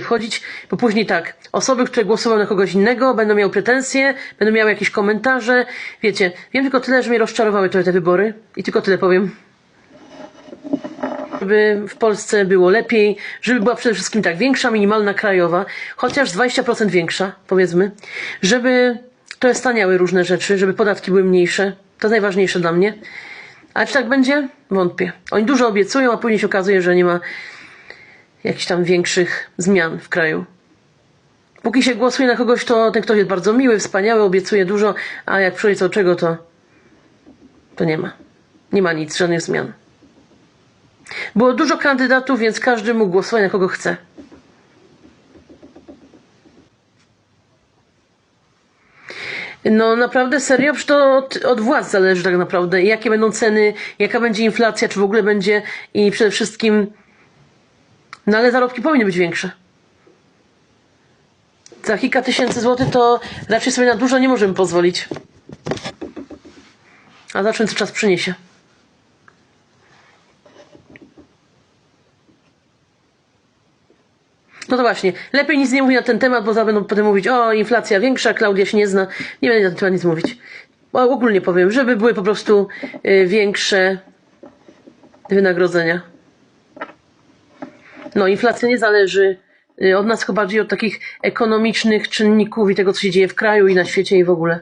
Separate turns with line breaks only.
wchodzić, bo później tak, osoby, które głosowały na kogoś innego, będą miały pretensje, będą miały jakieś komentarze. Wiecie, wiem tylko tyle, że mnie rozczarowały trochę te wybory i tylko tyle powiem. Żeby w Polsce było lepiej, żeby była przede wszystkim tak większa, minimalna krajowa, chociaż z 20% większa, powiedzmy, żeby to staniały różne rzeczy, żeby podatki były mniejsze. To jest najważniejsze dla mnie. A czy tak będzie? Wątpię. Oni dużo obiecują, a później się okazuje, że nie ma jakichś tam większych zmian w kraju. Póki się głosuje na kogoś, to ten ktoś jest bardzo miły, wspaniały, obiecuje dużo, a jak przyjdzie co czego, to, to nie ma. Nie ma nic, żadnych zmian. Było dużo kandydatów, więc każdy mógł głosować na kogo chce. No naprawdę serio, przecież to od, od władz zależy tak naprawdę. Jakie będą ceny, jaka będzie inflacja, czy w ogóle będzie i przede wszystkim no ale zarobki powinny być większe. Za kilka tysięcy złotych to raczej sobie na dużo nie możemy pozwolić. A zobaczymy, co czas przyniesie. No to właśnie, lepiej nic nie mówić na ten temat, bo za będą potem mówić, o, inflacja większa, Klaudia się nie zna. Nie będę na ten temat nic mówić. Ogólnie powiem, żeby były po prostu y, większe wynagrodzenia. No, inflacja nie zależy y, od nas, tylko bardziej od takich ekonomicznych czynników i tego, co się dzieje w kraju i na świecie i w ogóle.